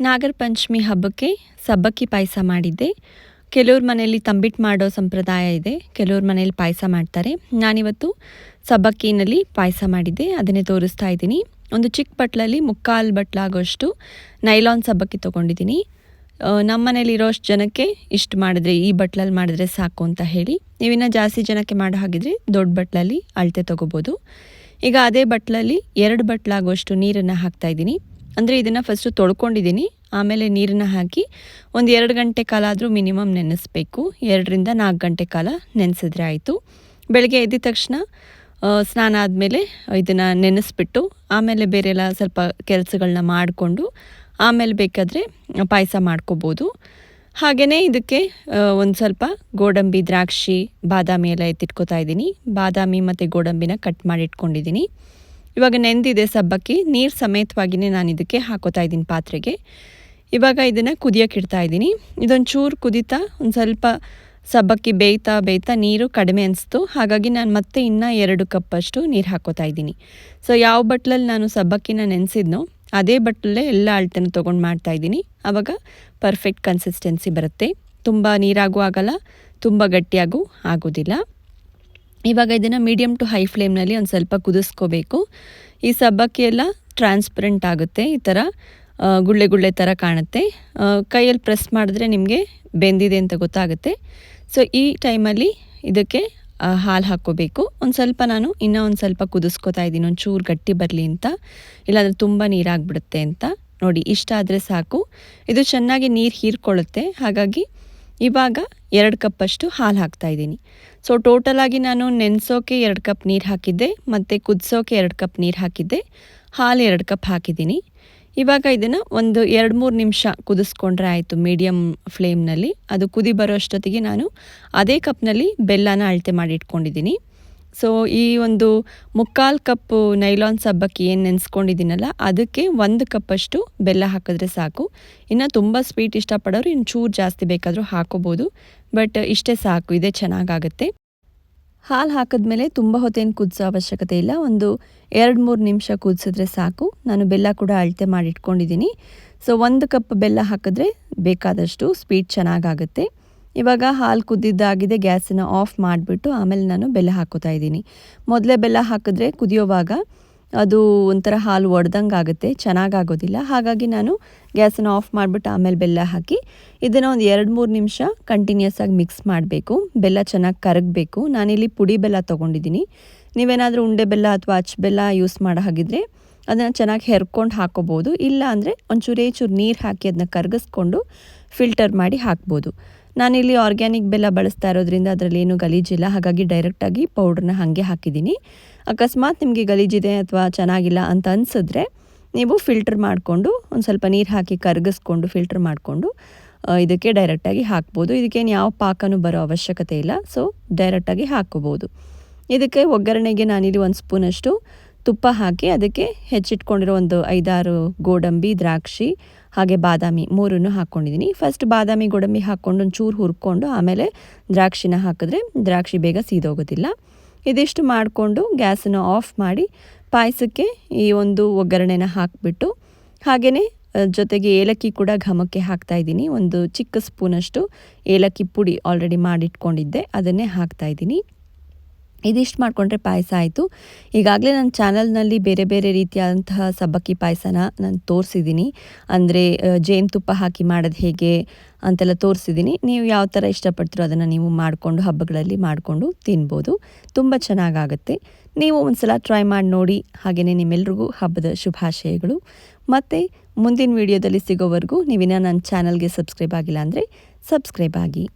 ನಾಗರ ಪಂಚಮಿ ಹಬ್ಬಕ್ಕೆ ಸಬ್ಬಕ್ಕಿ ಪಾಯಸ ಮಾಡಿದ್ದೆ. ಕೆಲವ್ರ ಮನೆಯಲ್ಲಿ ತಂಬಿಟ್ಟು ಮಾಡೋ ಸಂಪ್ರದಾಯ ಇದೆ. ಕೆಲವ್ರ ಮನೇಲಿ ಪಾಯಸ ಮಾಡ್ತಾರೆ. ನಾನಿವತ್ತು ಸಬ್ಬಕ್ಕಿನಲ್ಲಿ ಪಾಯಸ ಮಾಡಿದ್ದೆ. ಅದನ್ನೇ ತೋರಿಸ್ತಾ ಇದ್ದೀನಿ. ಒಂದು ಚಿಕ್ಕ ಬಟ್ಲಲ್ಲಿ ಮುಕ್ಕಾಲು ಬಟ್ಲಾಗೋಷ್ಟು ನೈಲಾನ್ ಸಬ್ಬಕ್ಕಿ ತೊಗೊಂಡಿದ್ದೀನಿ. ನಮ್ಮ ಮನೆಯಲ್ಲಿರೋಷ್ಟು ಜನಕ್ಕೆ ಇಷ್ಟು ಮಾಡಿದ್ರೆ, ಈ ಬಟ್ಲಲ್ಲಿ ಮಾಡಿದ್ರೆ ಸಾಕು ಅಂತ ಹೇಳಿ. ನೀವಿನ್ನ ಜಾಸ್ತಿ ಜನಕ್ಕೆ ಮಾಡೋ ಹಾಗಿದ್ರೆ ದೊಡ್ಡ ಬಟ್ಲಲ್ಲಿ ಅಳತೆ ತೊಗೋಬೋದು. ಈಗ ಅದೇ ಬಟ್ಲಲ್ಲಿ ಎರಡು ಬಟ್ಲಾಗುವಷ್ಟು ನೀರನ್ನು ಹಾಕ್ತಾಯಿದ್ದೀನಿ ಅಂದರೆ ಇದನ್ನು ಫಸ್ಟು ತೊಳ್ಕೊಂಡಿದ್ದೀನಿ ಆಮೇಲೆ ನೀರನ್ನು ಹಾಕಿ ಒಂದು ಎರಡು ಗಂಟೆ ಕಾಲ ಆದರೂ ಮಿನಿಮಮ್ ನೆನೆಸ್ಬೇಕು. ಎರಡರಿಂದ ನಾಲ್ಕು ಗಂಟೆ ಕಾಲ ನೆನೆಸಿದ್ರೆ ಆಯಿತು. ಬೆಳಗ್ಗೆ ಎದ್ದ ತಕ್ಷಣ ಸ್ನಾನ ಆದಮೇಲೆ ಇದನ್ನು ನೆನೆಸ್ಬಿಟ್ಟು ಆಮೇಲೆ ಬೇರೆಲ್ಲ ಸ್ವಲ್ಪ ಕೆಲಸಗಳನ್ನ ಮಾಡಿಕೊಂಡು ಆಮೇಲೆ ಬೇಕಾದರೆ ಪಾಯಸ ಮಾಡ್ಕೋಬೋದು. ಹಾಗೆಯೇ ಇದಕ್ಕೆ ಒಂದು ಸ್ವಲ್ಪ ಗೋಡಂಬಿ, ದ್ರಾಕ್ಷಿ, ಬಾದಾಮಿ ಎಲ್ಲ ಎತ್ತಿಟ್ಕೋತಾ ಇದ್ದೀನಿ ಬಾದಾಮಿ ಮತ್ತು ಗೋಡಂಬಿನ ಕಟ್ ಮಾಡಿ ಇಟ್ಕೊಂಡಿದ್ದೀನಿ ಇವಾಗ ನೆಂದಿದೆ ಸಬ್ಬಕ್ಕಿ, ನೀರು ಸಮೇತವಾಗಿಯೇ ನಾನು ಇದಕ್ಕೆ ಹಾಕೋತಾ ಇದ್ದೀನಿ ಪಾತ್ರೆಗೆ. ಇವಾಗ ಇದನ್ನು ಕುದಿಯೋಕೆ ಇಡ್ತಾ ಇದ್ದೀನಿ. ಇದೊಂದು ಚೂರು ಕುದೀತಾ, ಒಂದು ಸ್ವಲ್ಪ ಸಬ್ಬಕ್ಕಿ ಬೇಯ್ತಾ ಬೇಯ್ತಾ ನೀರು ಕಡಿಮೆ ಅನಿಸ್ತು. ಹಾಗಾಗಿ ನಾನು ಮತ್ತೆ ಇನ್ನೂ ಎರಡು ಕಪ್ಪಷ್ಟು ನೀರು ಹಾಕೋತಾ ಇದ್ದೀನಿ. ಸೊ ಯಾವ ಬಟ್ಲಲ್ಲಿ ನಾನು ಸಬ್ಬಕ್ಕಿನ ನೆನೆಸಿದ್ನೋ, ಅದೇ ಬಟ್ಲಲ್ಲೇ ಎಲ್ಲ ಅಳತೆನ ತೊಗೊಂಡು ಮಾಡ್ತಾ ಇದ್ದೀನಿ. ಆವಾಗ ಪರ್ಫೆಕ್ಟ್ ಕನ್ಸಿಸ್ಟೆನ್ಸಿ ಬರುತ್ತೆ. ತುಂಬ ನೀರಾಗೂ ಆಗಲ್ಲ, ತುಂಬ ಗಟ್ಟಿಯಾಗೂ ಆಗೋದಿಲ್ಲ. ಇವಾಗ ಇದನ್ನು ಮೀಡಿಯಮ್ ಟು ಹೈ ಫ್ಲೇಮ್ನಲ್ಲಿ ಒಂದು ಸ್ವಲ್ಪ ಕುದಿಸ್ಕೋಬೇಕು. ಈ ಸಬ್ಬಕ್ಕಿ ಎಲ್ಲ ಟ್ರಾನ್ಸ್ಪರೆಂಟ್ ಆಗುತ್ತೆ, ಈ ಥರ ಗುಳ್ಳೆ ಗುಳ್ಳೆ ಥರ ಕಾಣುತ್ತೆ. ಕೈಯಲ್ಲಿ ಪ್ರೆಸ್ ಮಾಡಿದ್ರೆ ನಿಮಗೆ ಬೆಂದಿದೆ ಅಂತ ಗೊತ್ತಾಗುತ್ತೆ. ಸೊ ಈ ಟೈಮಲ್ಲಿ ಇದಕ್ಕೆ ಹಾಲು ಹಾಕ್ಕೋಬೇಕು. ಒಂದು ಸ್ವಲ್ಪ ನಾನು ಇನ್ನೂ ಒಂದು ಸ್ವಲ್ಪ ಕುದಿಸ್ಕೋತಾ ಇದ್ದೀನಿ, ಒಂದು ಚೂರು ಗಟ್ಟಿ ಬರಲಿ ಅಂತ. ಇಲ್ಲಾಂದರೆ ತುಂಬ ನೀರಾಗ್ಬಿಡುತ್ತೆ ಅಂತ. ನೋಡಿ, ಇಷ್ಟ ಆದರೆ ಸಾಕು. ಇದು ಚೆನ್ನಾಗಿ ನೀರು ಹೀರ್ಕೊಳ್ಳುತ್ತೆ. ಹಾಗಾಗಿ ಇವಾಗ ಎರಡು ಕಪ್ಪಷ್ಟು ಹಾಲು ಹಾಕ್ತಾಯಿದ್ದೀನಿ ಸೊ ಟೋಟಲಾಗಿ ನಾನು ನೆನೆಸೋಕೆ ಎರಡು ಕಪ್ ನೀರು ಹಾಕಿದ್ದೆ, ಮತ್ತು ಕುದಿಸೋಕೆ ಎರಡು ಕಪ್ ನೀರು ಹಾಕಿದ್ದೆ, ಹಾಲು ಎರಡು ಕಪ್ ಹಾಕಿದ್ದೀನಿ. ಇವಾಗ ಇದನ್ನು ಒಂದು ಎರಡು ಮೂರು ನಿಮಿಷ ಕುದಿಸ್ಕೊಂಡ್ರೆ ಆಯಿತು ಮೀಡಿಯಮ್ ಫ್ಲೇಮ್ನಲ್ಲಿ ಅದು ಕುದಿ ಬರೋ ಅಷ್ಟೊತ್ತಿಗೆ ನಾನು ಅದೇ ಕಪ್ನಲ್ಲಿ ಬೆಲ್ಲನ ಅಳತೆ ಮಾಡಿ ಇಟ್ಕೊಂಡಿದ್ದೀನಿ. ಸೊ ಈ ಒಂದು ಮುಕ್ಕಾಲು ಕಪ್ಪು ನೈಲಾನ್ ಸಬ್ಬಕ್ಕಿ ಏನು ನೆನೆಸ್ಕೊಂಡಿದ್ದೀನಲ್ಲ, ಅದಕ್ಕೆ ಒಂದು ಕಪ್ಪಷ್ಟು ಬೆಲ್ಲ ಹಾಕಿದ್ರೆ ಸಾಕು. ಇನ್ನು ತುಂಬ ಸ್ವೀಟ್ ಇಷ್ಟಪಡೋರು ಇನ್ನು ಚೂರು ಜಾಸ್ತಿ ಬೇಕಾದರೂ ಹಾಕೋಬೋದು, ಬಟ್ ಇಷ್ಟೇ ಸಾಕು, ಇದೇ ಚೆನ್ನಾಗಾಗುತ್ತೆ. ಹಾಲು ಹಾಕಿದ್ಮೇಲೆ ತುಂಬ ಹೊತ್ತೇನು ಕುದಿಸೋ ಅವಶ್ಯಕತೆ ಇಲ್ಲ, ಒಂದು ಎರಡು ಮೂರು ನಿಮಿಷ ಕುದಿಸಿದ್ರೆ ಸಾಕು. ನಾನು ಬೆಲ್ಲ ಕೂಡ ಅಳತೆ ಮಾಡಿಟ್ಕೊಂಡಿದ್ದೀನಿ. ಸೊ ಒಂದು ಕಪ್ ಬೆಲ್ಲ ಹಾಕಿದ್ರೆ ಬೇಕಾದಷ್ಟು ಸ್ವೀಟ್ ಚೆನ್ನಾಗಾಗುತ್ತೆ. ಇವಾಗ ಹಾಲು ಕುದ್ದಿದ್ದಾಗಿದೆ ಗ್ಯಾಸನ್ನು ಆಫ್ ಮಾಡಿಬಿಟ್ಟು ಆಮೇಲೆ ನಾನು ಬೆಲ್ಲ ಹಾಕೋತಾ ಇದ್ದೀನಿ. ಮೊದಲೇ ಬೆಲ್ಲ ಹಾಕಿದ್ರೆ ಕುದಿಯೋವಾಗ ಅದು ಒಂಥರ ಹಾಲು ಒಡ್ದಂಗೆ ಆಗುತ್ತೆ, ಚೆನ್ನಾಗಾಗೋದಿಲ್ಲ. ಹಾಗಾಗಿ ನಾನು ಗ್ಯಾಸನ್ನು ಆಫ್ ಮಾಡಿಬಿಟ್ಟು ಆಮೇಲೆ ಬೆಲ್ಲ ಹಾಕಿ ಇದನ್ನು ಒಂದು ಎರಡು ಮೂರು ನಿಮಿಷ ಕಂಟಿನ್ಯೂಸ್ ಆಗಿ ಮಿಕ್ಸ್ ಮಾಡಬೇಕು. ಬೆಲ್ಲ ಚೆನ್ನಾಗಿ ಕರಗಬೇಕು. ನಾನಿಲ್ಲಿ ಪುಡಿ ಬೆಲ್ಲ ತೊಗೊಂಡಿದ್ದೀನಿ. ನೀವೇನಾದರೂ ಉಂಡೆ ಬೆಲ್ಲ ಅಥವಾ ಅಚ್ಚ ಬೆಲ್ಲ ಯೂಸ್ ಮಾಡೋ ಹಾಗಿದ್ರೆ ಅದನ್ನು ಚೆನ್ನಾಗಿ ಹೆರ್ಕೊಂಡು ಹಾಕೋಬೋದು. ಇಲ್ಲ ಅಂದರೆ ಒಂಚೂರೇ ಚೂರು ನೀರು ಹಾಕಿ ಅದನ್ನ ಕರಗಿಸ್ಕೊಂಡು ಫಿಲ್ಟರ್ ಮಾಡಿ ಹಾಕ್ಬೋದು. ನಾನಿಲ್ಲಿ ಆರ್ಗ್ಯಾನಿಕ್ ಬೆಲ್ಲ ಬಳಸ್ತಾ ಇರೋದ್ರಿಂದ ಅದರಲ್ಲಿ ಏನು ಗಲೀಜಿಲ್ಲ ಹಾಗಾಗಿ ಡೈರೆಕ್ಟಾಗಿ ಪೌಡ್ರನ್ನ ಹಾಗೆ ಹಾಕಿದ್ದೀನಿ. ಅಕಸ್ಮಾತ್ ನಿಮಗೆ ಗಲೀಜಿದೆ ಅಥವಾ ಚೆನ್ನಾಗಿಲ್ಲ ಅಂತ ಅನಿಸಿದ್ರೆ ನೀವು ಫಿಲ್ಟರ್ ಮಾಡಿಕೊಂಡು ಒಂದು ಸ್ವಲ್ಪ ನೀರು ಹಾಕಿ ಕರಗಿಸ್ಕೊಂಡು ಫಿಲ್ಟರ್ ಮಾಡಿಕೊಂಡು ಇದಕ್ಕೆ ಡೈರೆಕ್ಟಾಗಿ ಹಾಕ್ಬೋದು. ಇದಕ್ಕೇನು ಯಾವ ಪಾಕನೂ ಬರೋ ಅವಶ್ಯಕತೆ ಇಲ್ಲ. ಸೊ ಡೈರೆಕ್ಟಾಗಿ ಹಾಕ್ಕೋಬೋದು. ಇದಕ್ಕೆ ಒಗ್ಗರಣೆಗೆ ನಾನಿಲ್ಲಿ ಒಂದು ಸ್ಪೂನಷ್ಟು ತುಪ್ಪ ಹಾಕಿ ಅದಕ್ಕೆ ಹೆಚ್ಚಿಟ್ಕೊಂಡಿರೋ ಒಂದು ಐದಾರು ಗೋಡಂಬಿ, ದ್ರಾಕ್ಷಿ, ಹಾಗೆ ಬಾದಾಮಿ ಮೂರನ್ನು ಹಾಕ್ಕೊಂಡಿದ್ದೀನಿ. ಫಸ್ಟ್ ಬಾದಾಮಿ, ಗೋಡಂಬಿ ಹಾಕ್ಕೊಂಡು ಒಂದು ಚೂರು ಹುರ್ಕೊಂಡು ಆಮೇಲೆ ದ್ರಾಕ್ಷಿನ ಹಾಕಿದ್ರೆ ದ್ರಾಕ್ಷಿ ಬೇಗ ಸೀದೋಗೋದಿಲ್ಲ. ಇದಿಷ್ಟು ಮಾಡಿಕೊಂಡು ಗ್ಯಾಸನ್ನು ಆಫ್ ಮಾಡಿ ಪಾಯಸಕ್ಕೆ ಈ ಒಂದು ಒಗ್ಗರಣೆನ ಹಾಕಿಬಿಟ್ಟು ಹಾಗೆಯೇ ಜೊತೆಗೆ ಏಲಕ್ಕಿ ಕೂಡ ಘಮಕ್ಕೆ ಹಾಕ್ತಾ ಇದ್ದೀನಿ. ಒಂದು ಚಿಕ್ಕ ಸ್ಪೂನಷ್ಟು ಏಲಕ್ಕಿ ಪುಡಿ ಆಲ್ರೆಡಿ ಮಾಡಿಟ್ಕೊಂಡಿದ್ದೆ. ಅದನ್ನೇ ಹಾಕ್ತಾ ಇದ್ದೀನಿ. ಇದಿಷ್ಟು ಮಾಡಿಕೊಂಡ್ರೆ ಪಾಯಸ ಆಯಿತು. ಈಗಾಗಲೇ ನನ್ನ ಚಾನಲ್ನಲ್ಲಿ ಬೇರೆ ಬೇರೆ ರೀತಿಯಾದಂತಹ ಸಬ್ಬಕ್ಕಿ ಪಾಯಸನ ನಾನು ತೋರಿಸಿದ್ದೀನಿ ಅಂದರೆ ಜೇನುತುಪ್ಪ ಹಾಕಿ ಮಾಡೋದು ಹೇಗೆ ಅಂತೆಲ್ಲ ತೋರಿಸಿದ್ದೀನಿ ನೀವು ಯಾವ ಥರ ಇಷ್ಟಪಡ್ತೀರೋ ಅದನ್ನು ನೀವು ಮಾಡಿಕೊಂಡು ಹಬ್ಬಗಳಲ್ಲಿ ಮಾಡಿಕೊಂಡು ತಿನ್ಬೋದು. ತುಂಬ ಚೆನ್ನಾಗಾಗುತ್ತೆ. ನೀವು ಒಂದು ಸಲ ಟ್ರೈ ಮಾಡಿ ನೋಡಿ. ಹಾಗೆಯೇ ನಿಮ್ಮೆಲ್ರಿಗೂ ಹಬ್ಬದ ಶುಭಾಶಯಗಳು. ಮತ್ತು, ಮುಂದಿನ ವೀಡಿಯೋದಲ್ಲಿ ಸಿಗೋವರೆಗೂ ನೀವಿನ್ನ ನನ್ನ ಚಾನಲ್ಗೆ ಸಬ್ಸ್ಕ್ರೈಬ್ ಆಗಿಲ್ಲ ಅಂದರೆ ಸಬ್ಸ್ಕ್ರೈಬ್ ಆಗಿ.